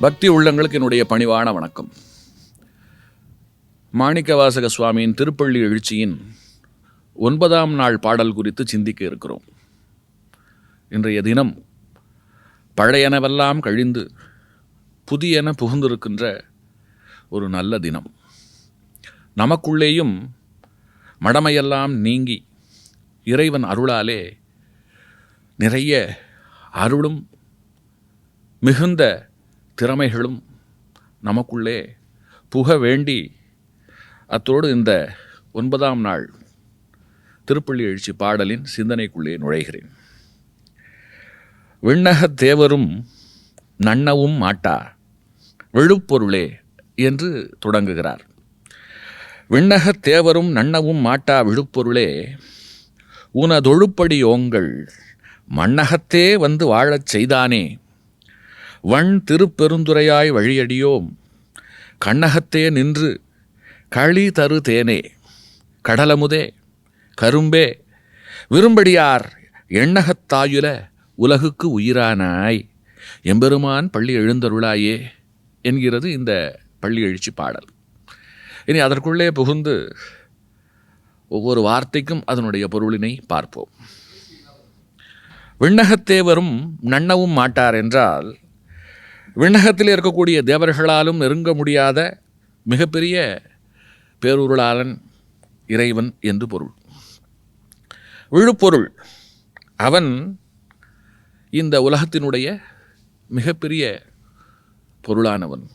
பக்தி உள்ளங்களுக்கு என்னுடைய பணிவான வணக்கம். மாணிக்கவாசக சுவாமியின் திருப்பள்ளி எழுச்சியின் ஒன்பதாம் நாள் பாடல் குறித்து சிந்திக்க இருக்கிறோம். இன்றைய தினம் பழையனவெல்லாம் கழிந்து புதியன புகுந்திருக்கின்ற ஒரு நல்ல தினம். நமக்குள்ளேயும் மடமையெல்லாம் நீங்கி இறைவன் அருளாலே நிறைய அருளும் மிகுந்த திறமைகளும் நமக்குள்ளே புக வேண்டி அத்தோடு இந்த ஒன்பதாம் நாள் திருப்பள்ளி எழுச்சி பாடலின் சிந்தனைக்குள்ளே நுழைகிறேன். விண்ணகத் தேவரும் நன்னவும் மாட்டா விழுப்பொருளே என்று தொடங்குகிறார். விண்ணகத் தேவரும் நன்னவும் மாட்டா விழுப்பொருளே உனதொழுப்படி ஓங்கள் மண்ணகத்தே வந்து வாழச் செய்தானே வண் திருப்பெருந்துரையாய் வழியடியோம். கண்ணகத்தே நின்று களி தரு தேனே. கடலமுதே கரும்பே விரும்படியார் எண்ணகத்தாயுல உலகுக்கு உயிரானாய். எம்பெருமான் பள்ளி எழுந்தருளாயே என்கிறது இந்த பள்ளி எழுச்சி பாடல். இனி அதற்குள்ளே புகுந்து ஒவ்வொரு வார்த்தைக்கும் அதனுடைய பொருளினை பார்ப்போம். விண்ணகத்தேவரும் நன்னவும் மாட்டார் என்றால் விண்ணகத்தில் இருக்கக்கூடிய தேவர்களாலும் நெருங்க முடியாத மிகப்பெரிய பேருருளாளன் இறைவன் என்று பொருள். விழுப்பொருள். அவன் இந்த உலகத்தினுடைய மிகப்பெரிய பொருளானவன்.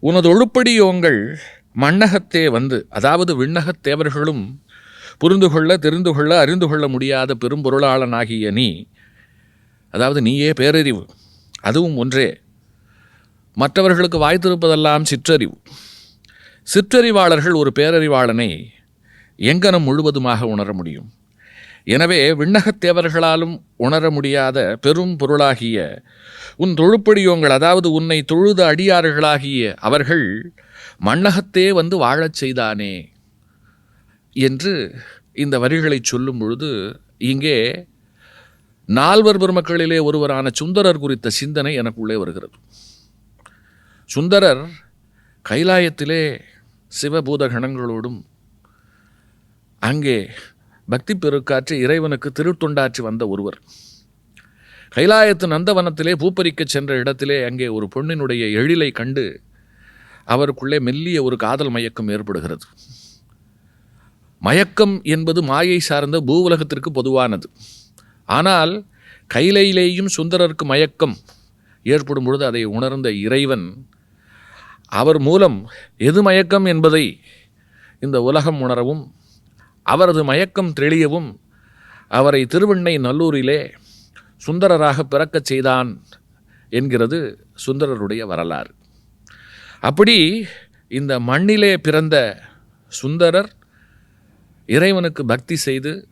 உனது ஒழுப்படியோங்கள் மண்ணகத்தே வந்து அதாவது விண்ணகத் தேவர்களும் புரிந்து கொள்ள தெரிந்து கொள்ள அறிந்து கொள்ள முடியாத பெரும் பொருளாளனாகிய நீ அதாவது நீயே பேரறிவு. அதுவும் ஒன்றே. மற்றவர்களுக்கு வாய்த்திருப்பதெல்லாம் சிற்றறிவு. சிற்றறிவாளர்கள் ஒரு பேரறிவாளனை எங்கனம் முழுவதுமாக உணர முடியும். எனவே விண்ணகத் தேவர்களாலும் உணர முடியாத பெரும் பொருளாகிய உன் தொழுப்படியோங்கள் அதாவது உன்னை தொழுத அடியார்களாகிய அவர்கள் மண்ணகத்தே வந்து வாழச் செய்தானே என்று இந்த வரிகளை சொல்லும் பொழுது இங்கே நால்வர் பெருமக்களிலே ஒருவரான சுந்தரர் குறித்த சிந்தனை எனக்குள்ளே வருகிறது. சுந்தரர் கைலாயத்திலே சிவபூத கணங்களோடும் அங்கே பக்தி பெருக்காற்றி இறைவனுக்கு திருத்தொண்டாற்றி வந்த ஒருவர். கைலாயத்து நந்தவனத்திலே பூப்பறிக்கச் சென்ற இடத்திலே அங்கே ஒரு பொண்ணினுடைய எழிலை கண்டு அவருக்குள்ளே மெல்லிய ஒரு காதல் மயக்கம் ஏற்படுகிறது. மயக்கம் என்பது மாயை சார்ந்த பூவுலகத்திற்கு பொதுவானது. ஆனால் கைலையிலேயும் சுந்தரருக்கு மயக்கம் ஏற்படும் பொழுது அதை உணர்ந்த இறைவன் அவர் மூலம் எது மயக்கம் என்பதை இந்த உலகம் உணரவும் அவரது மயக்கம் தெளியவும் அவரை திருவெண்ணை நல்லூரிலே சுந்தரராக பிறக்கச் செய்தான் என்கிறது சுந்தரருடைய வரலாறு. அப்படி இந்த மண்ணிலே பிறந்த சுந்தரர் இறைவனுக்கு பக்தி செய்து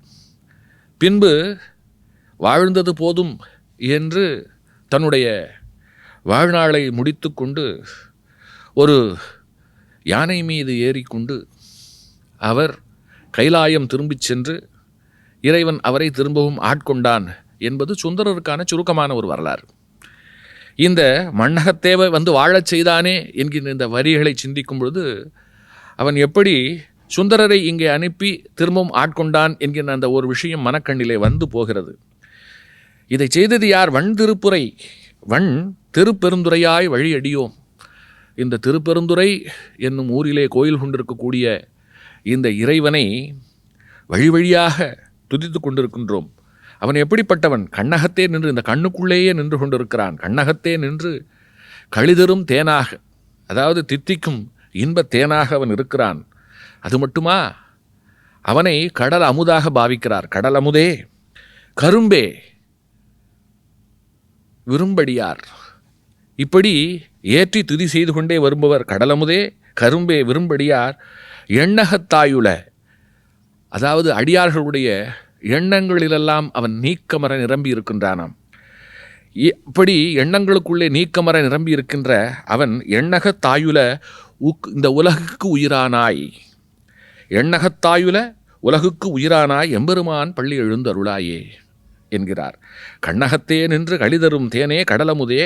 பின்பு வாழ்ந்தது போதும் என்று தன்னுடைய வாழ்நாளை முடித்துக்கொண்டு ஒரு யானை மீது ஏறிக்கொண்டு அவர் கைலாயம் திரும்பிச் சென்று இறைவன் அவரை திரும்பவும் ஆட்கொண்டான் என்பது சுந்தரருக்கான சுருக்கமான ஒரு வரலாறு. இந்த மண்ணகத்தேவை வந்து வாழச் செய்தானே என்கின்ற இந்த வரிகளை சிந்திக்கும் பொழுது அவன் எப்படி சுந்தரரை இங்கே அனுப்பி திரும்பவும் ஆட்கொண்டான் என்கின்ற அந்த ஒரு விஷயம் மனக்கண்ணிலே வந்து போகிறது. இதை செய்தது யார்? வண் திருப்புரை. வன் திருப்பெருந்துரையாய் வழியடியோம். இந்த திருப்பெருந்துறை என்னும் ஊரிலே கோயில் கொண்டிருக்கக்கூடிய இந்த இறைவனை வழி வழியாக துதித்து கொண்டிருக்கின்றோம். அவன் எப்படிப்பட்டவன்? கண்ணகத்தே நின்று இந்த கண்ணுக்குள்ளேயே நின்று கொண்டிருக்கிறான். கண்ணகத்தே நின்று கழிதரும் தேனாக அதாவது தித்திக்கும் இன்ப தேனாக அவன் இருக்கிறான். அது மட்டுமா? அவனை கடல் அமுதாக பாவிக்கிறார். கடல் அமுதே. கரும்பே. விரும்படியார். இப்படி ஏற்றி துதி செய்து கொண்டே வருபவர் கடலமுதே கரும்பே விரும்படியார். எண்ணகத்தாயுள அதாவது அடியார்களுடைய எண்ணங்களிலெல்லாம் அவன் நீக்கமர நிரம்பி இருக்கின்றானாம் இப்படி எண்ணங்களுக்குள்ளே நீக்கமர நிரம்பி இருக்கின்ற அவன் எண்ணகத்தாயுல உக் இந்த உலகுக்கு உயிரானாய். எண்ணகத்தாயுல உலகுக்கு உயிரானாய் எம்பெருமான் பள்ளி எழுந்தருளாயே. என்கிறார். கண்ணகத்தே நின்று கழிதரும் தேனே கடலமுதே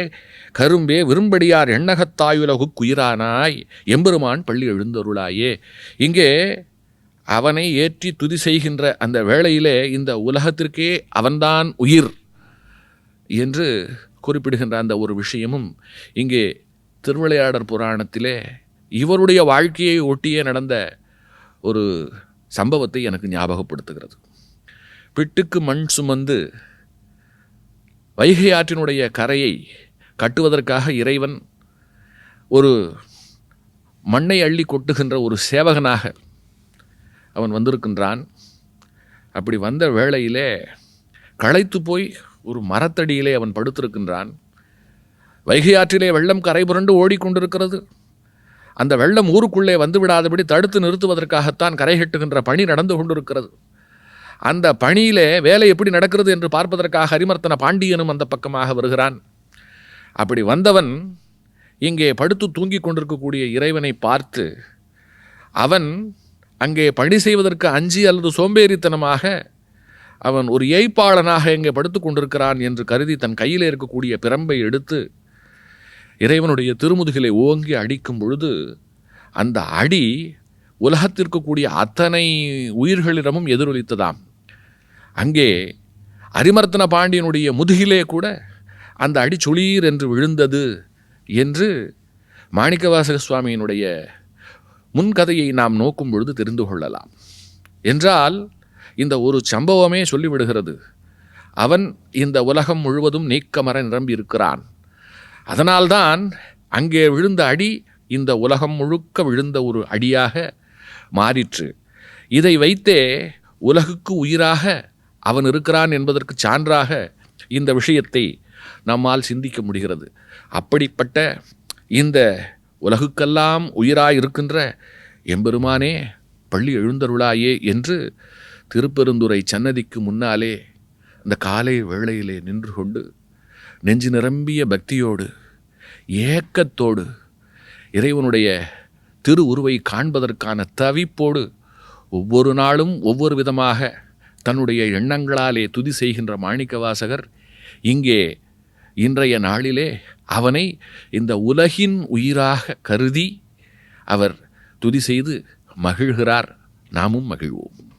கரும்பே விரும்படியார் எண்ணகத்தாயுலகு குயிரானாய் எம்பெருமான் பள்ளி எழுந்தருளாயே. இங்கே அவனை ஏற்றி துதி செய்கின்ற அந்த வேளையிலே இந்த உலகத்திற்கே அவன்தான் உயிர் என்று குறிப்பிடுகின்ற அந்த ஒரு விஷயமும் இங்கே திருவிளையாடற் புராணத்திலே இவருடைய வாழ்க்கையை ஒட்டியே நடந்த ஒரு சம்பவத்தை எனக்கு ஞாபகப்படுத்துகிறது. பிட்டுக்கு மண் சுமந்து வைகை ஆற்றினுடைய கரையை கட்டுவதற்காக இறைவன் ஒரு மண்ணை அள்ளி கொட்டுகின்ற ஒரு சேவகனாக அவன் வந்திருக்கின்றான். அப்படி வந்த வேளையிலே களைத்து போய் ஒரு மரத்தடியிலே அவன் படுத்திருக்கின்றான். வைகை ஆற்றிலே வெள்ளம் கரை புரண்டு ஓடிக்கொண்டிருக்கிறது. அந்த வெள்ளம் ஊருக்குள்ளே வந்துவிடாதபடி தடுத்து நிறுத்துவதற்காகத்தான் கரை கட்டுகின்ற பணி நடந்து கொண்டிருக்கிறது. அந்த பணியிலே வேலை எப்படி நடக்கிறது என்று பார்ப்பதற்காக ஹரிமர்த்தன பாண்டியனும் அந்த பக்கமாக வருகிறான். அப்படி வந்தவன் இங்கே படுத்து தூங்கிக் கொண்டிருக்கக்கூடிய இறைவனை பார்த்து அவன் அங்கே பணி செய்வதற்கு அஞ்சி அல்லது சோம்பேறித்தனமாக அவன் ஒரு ஏய்ப்பாளனாக இங்கே படுத்து கொண்டிருக்கிறான் என்று கருதி தன் கையில் இருக்கக்கூடிய பிரம்பை எடுத்து இறைவனுடைய திருமுதுகிலை ஓங்கி அடிக்கும் பொழுது அந்த அடி உலகத்திற்கு கூடிய அத்தனை உயிர்களிடமும் எதிரொலித்ததாம். அங்கே அரிமர்த்தன பாண்டியனுடைய முதுகிலே கூட அந்த அடி சுளீர் என்று விழுந்தது என்று மாணிக்கவாசக சுவாமியினுடைய முன்கதையை நாம் நோக்கும் பொழுது தெரிந்து கொள்ளலாம். என்றால் இந்த ஒரு சம்பவமே சொல்லிவிடுகிறது. அவன் இந்த உலகம் முழுவதும் நீக்கமர நிரம்பி இருக்கிறான் அதனால்தான் அங்கே விழுந்த அடி இந்த உலகம் முழுக்க விழுந்த ஒரு அடியாக மாறிற்று. இதை வைத்தே உலகுக்கு உயிராக அவன் இருக்கிறான் என்பதற்கு சான்றாக இந்த விஷயத்தை நம்மால் சிந்திக்க முடிகிறது. அப்படிப்பட்ட இந்த உலகுக்கெல்லாம் உயிராய் இருக்கின்ற எம்பெருமானே பள்ளி எழுந்தருளாயே என்று திருப்பெருந்துறை சன்னதிக்கு முன்னாலே இந்த காலை வேளையிலே நின்று கொண்டு நெஞ்சு நிரம்பிய பக்தியோடு ஏக்கத்தோடு இறைவனுடைய திரு காண்பதற்கான தவிப்போடு ஒவ்வொரு நாளும் ஒவ்வொரு விதமாக தன்னுடைய எண்ணங்களாலே துதி செய்கின்ற மாணிக்கவாசகர் இங்கே இன்றைய நாளிலே அவனை இந்த உலகின் உயிராக கருதி அவர் துதி செய்து மகிழ்கிறார். நாமும் மகிழ்வோம்.